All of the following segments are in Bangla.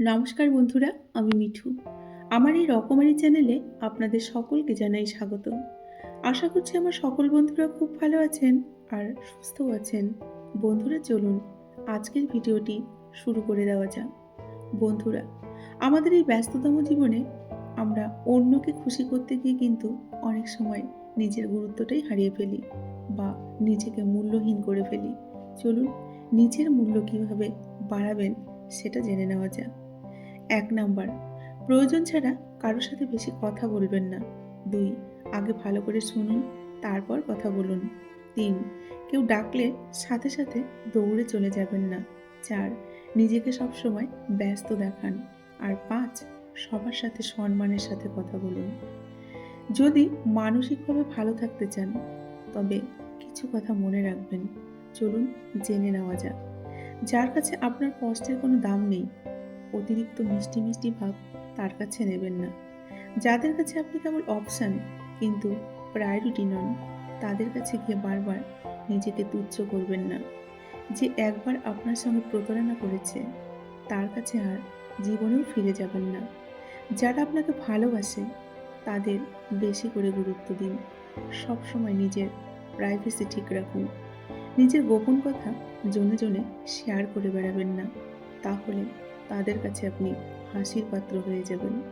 নমস্কার বন্ধুরা, আমি মিঠু। আমার এই রকমারি চ্যানেলে আপনাদের সকলকে জানাই স্বাগত আশা করছি আমার সকল বন্ধুরা খুব ভালো আছেন আর সুস্থও আছেন। বন্ধুরা, চলুন আজকের ভিডিওটি শুরু করে দেওয়া যাক। বন্ধুরা, আমাদের এই ব্যস্ততম জীবনে আমরা অন্যকে খুশি করতে গিয়ে কিন্তু অনেক সময় নিজের গুরুত্বটাই হারিয়ে ফেলি বা নিজেকে মূল্যহীন করে ফেলি। চলুন, নিজের মূল্য কীভাবে বাড়াবেন সেটা জেনে নেওয়া যাক। এক নাম্বার, প্রয়োজন ছাড়া কারোর সাথে বেশি কথা বলবেন না। দুই, আগে ভালো করে শুনুন, তারপর কথা বলুন। তিন, কেউ ডাকলে সাথে সাথে দৌড়ে চলে যাবেন না। চার, নিজেকে সবসময় ব্যস্ত দেখান। আর পাঁচ, সবার সাথে সম্মানের সাথে কথা বলুন। যদি মানসিকভাবে ভালো থাকতে চান, তবে কিছু কথা মনে রাখবেন। চলুন জেনে নেওয়া যাক। যার কাছে আপনার কষ্টের কোনো দাম নেই অতিরিক্ত মিষ্টি মিষ্টি ভাব তার কাছে নেবেন না। যাদের কাছে আপনি কেবল অপশান কিন্তু প্রায়োরিটি নন, তাদের কাছে গিয়ে বারবার নিজেকে তুচ্ছ করবেন না। যে একবার আপনার সঙ্গে প্রতারণা করেছে, তার কাছে আর জীবনেও ফিরে যাবেন না। যারা আপনাকে ভালোবাসে, তাদের বেশি করে গুরুত্ব দিন। সবসময় নিজের প্রাইভেসি ঠিক রাখুন। নিজের গোপন কথা জনে জনে শেয়ার করে বেড়াবেন না। তাহলে তাদের কাছে আপনি হাসির পাত্র হয়ে যাবেন।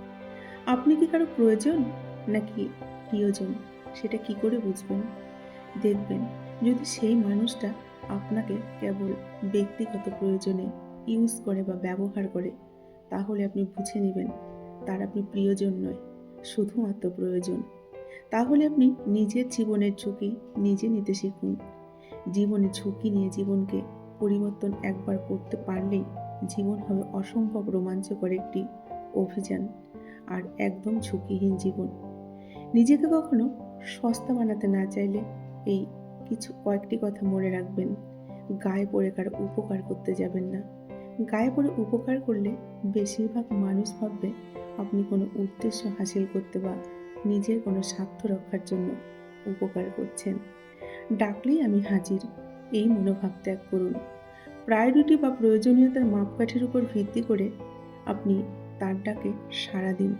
আপনি কি কারও প্রয়োজন? নাকি প্রিয়জন? সেটা কি করে বুঝবেন? দেখবেন, যদি সেই মানুষটা আপনাকে কেবল ব্যক্তিগত প্রয়োজনে ইউজ করে বা ব্যবহার করে, তাহলে আপনি বুঝে নেবেন তার আপনি প্রিয়জন নয়, শুধুমাত্র প্রয়োজন। তাহলে আপনি নিজের জীবনের ঝুঁকি নিজে নিতে শিখুন। জীবনে ঝুঁকি নিয়ে জীবনকে পরিবর্তন একবার করতে পারলেই জীবন হবে অসম্ভব রোমাঞ্চকর একটি অভিযান আর একদম ঝুঁকিহীন জীবন। নিজেকে কখনো সস্তা বানাতে না চাইলে এই কিছু কয়েকটি কথা মনে রাখবেন। গায়ে পড়ে কারও উপকার করতে যাবেন না। গায়ে পড়ে উপকার করলে বেশিরভাগ মানুষ ভাববে আপনি কোনো উদ্দেশ্য হাসিল করতে বা নিজের কোনো স্বার্থ রক্ষার জন্য উপকার করছেন। ডাকলেই আমি হাজির। এই মনোভাব ত্যাগ করুন। প্রায়োরিটি বা প্রয়োজনীয়তার মাপকাঠির উপর ভিত্তি করে আপনি তার ডাকে সাড়া দিন।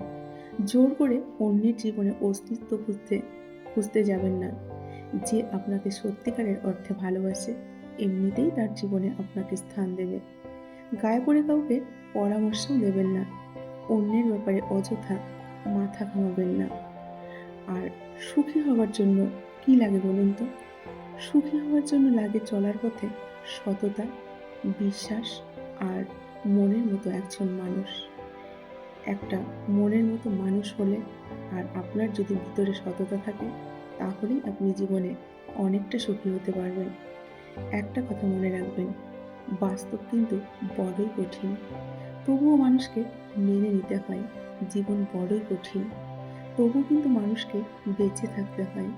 জোর করে অন্যের জীবনে অস্তিত্ব খুঁজতে খুঁজতে যাবেন না। যে আপনাকে সত্যিকারের অর্থে ভালোবাসে, এমনিতেই তার জীবনে আপনাকে স্থান দেবে। গায়ে পড়ে কাউকে পরামর্শ দেবেন না। অন্যের ব্যাপারে অযথা মাথা ঘামাবেন না। আর সুখী হওয়ার জন্য কি লাগে বলুন তো? সুখী হওয়ার জন্য লাগে চলার পথে সততা বিশ্বাস আর মনের মতো একজন মানুষ। একটা মনের মতো মানুষ হলে আর আপনার যদি ভিতরে সততা থাকে, তাহলেই আপনি জীবনে অনেকটা সুখী হতে পারবেন। একটা কথা মনে রাখবেন, বাস্তব কিন্তু বড়ই কঠিন। তবুও মানুষকে মেনে নিতে হয়, জীবন বড়ই কঠিন। তবু কিন্তু মানুষকে বেঁচে থাকতে হয়।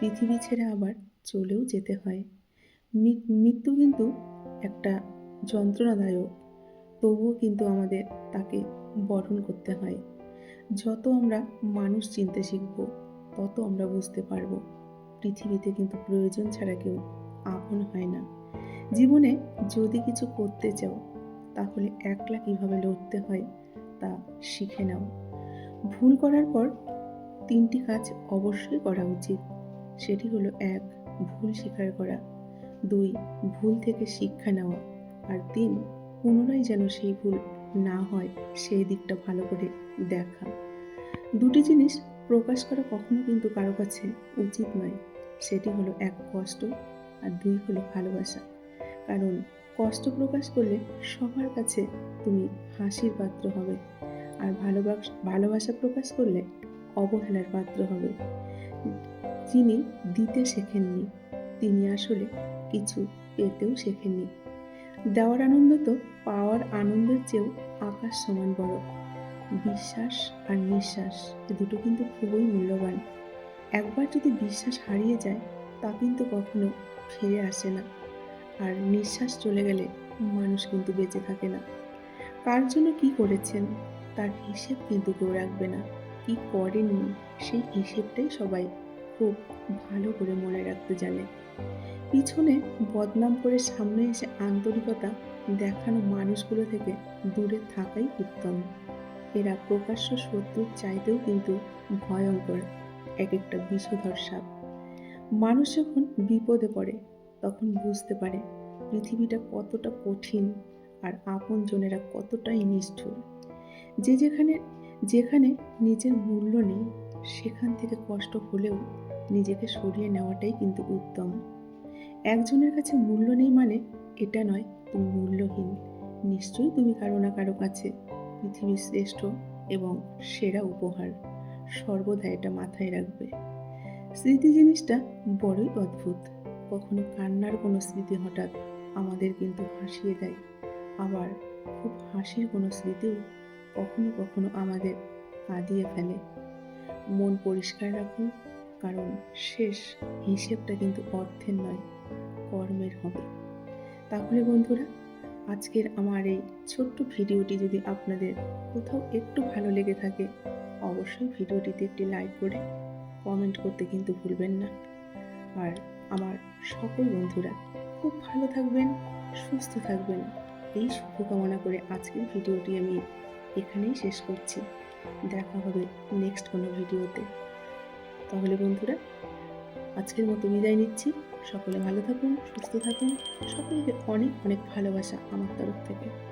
পৃথিবী ছেড়ে আবার চলেও যেতে হয়। মৃত্যু কিন্তু একটা যন্ত্রণাদায়ক। তবুও কিন্তু আমাদের তাকে বরণ করতে হয়। যত আমরা মানুষ চিনতে শিখব, তত আমরা বুঝতে পারব। পৃথিবীতে কিন্তু প্রয়োজন ছাড়া কেউ আপন হয় না। জীবনে যদি কিছু করতে চাও, তাহলে একলা কীভাবে লড়তে হয় তা শিখে নাও। ভুল করার পর তিনটি কাজ অবশ্যই করা উচিত। সেটি হলো এক, ভুল স্বীকার করা। দুই, ভুল থেকে শিক্ষা নেওয়া। আর তিন, পুনরায় যেন সেই ভুল না হয় সেই দিকটা ভালো করে দেখা। দুটি জিনিস প্রকাশ করা কখনো কিন্তু কারও কাছে উচিত নয়। সেটি হলো এক, কষ্ট, আর দুই হলো ভালোবাসা। কারণ কষ্ট প্রকাশ করলে সবার কাছে তুমি হাসির পাত্র হবে। আর ভালোবাসা ভালোবাসা প্রকাশ করলে অবহেলার পাত্র হবে। যিনি দিতে শেখেননি, তিনি আসলে কিছু পেতেও শেখেননি। দেওয়ার আনন্দ তো পাওয়ার আনন্দের চেয়েও আকাশ সমান বড়। বিশ্বাস আর নিঃশ্বাস দুটো কিন্তু খুবই মূল্যবান। একবার যদি বিশ্বাস হারিয়ে যায়, তা কিন্তু কখনো ফিরে আসে না। আর নিঃশ্বাস চলে গেলে মানুষ কিন্তু বেঁচে থাকে না। কার জন্য কি করেছেন, তার হিসেব কিন্তু কেউ রাখবে না। কি করেননি, সেই হিসেবটাই সবাই খুব ভালো করে মনে রাখতে জানে। পিছনে বদনাম করে সামনে এসে আন্তরিকতা দেখানো মানুষগুলো থেকে দূরে থাকাই উত্তম। এরা প্রকাশ্য শত্রুর চাইতেও কিন্তু ভয়ঙ্কর এক একটা বিষধর সাপ। মানুষ যখন বিপদে পড়ে, তখন বুঝতে পারে পৃথিবীটা কতটা কঠিন আর আপনজনেরা কতটাই নিষ্ঠুর। যে যেখানে যেখানে নিজের মূল্য নেই, সেখান থেকে কষ্ট হলেও নিজেকে সরিয়ে নেওয়াটাই কিন্তু উত্তম। একজনের কাছে মূল্য নেই মানে এটা নয়, তুমি মূল্যহীন। নিশ্চয়ই তুমি কারও না কারও কাছে পৃথিবীর শ্রেষ্ঠ এবং সেরা উপহার। সর্বদা এটা মাথায় রাখবে। স্মৃতি জিনিসটা বড়ই অদ্ভুত। কখনো কান্নার কোনো স্মৃতি হঠাৎ আমাদের কিন্তু হাসিয়ে দেয়। আবার খুব হাসির কোনো স্মৃতিও কখনো কখনো আমাদের কাঁদিয়ে ফেলে। মন পরিষ্কার রাখুন, কারণ শেষ হিসেবটা কিন্তু অর্থের নয়। কর্মের হবে। তাহলে বন্ধুরা, আজকের আমার এই ছোট্ট ভিডিওটি যদি আপনাদের কোথাও একটু ভালো লেগে থাকে, অবশ্যই ভিডিওটিতে একটি লাইক করে কমেন্ট করতে কিন্তু ভুলবেন না। আর আমার সকল বন্ধুরা খুব ভালো থাকবেন, সুস্থ থাকবেন। এই শুভকামনা করে আজকের ভিডিওটি আমি এখানেই শেষ করছি। দেখা হবে নেক্সট কোনো ভিডিওতে। তাহলে বন্ধুরা, আজকের মতো বিদায় নিচ্ছি। সকলে ভালো থাকুন সুস্থ থাকুন। সকলকে অনেক অনেক ভালোবাসা আমার তরফ থেকে।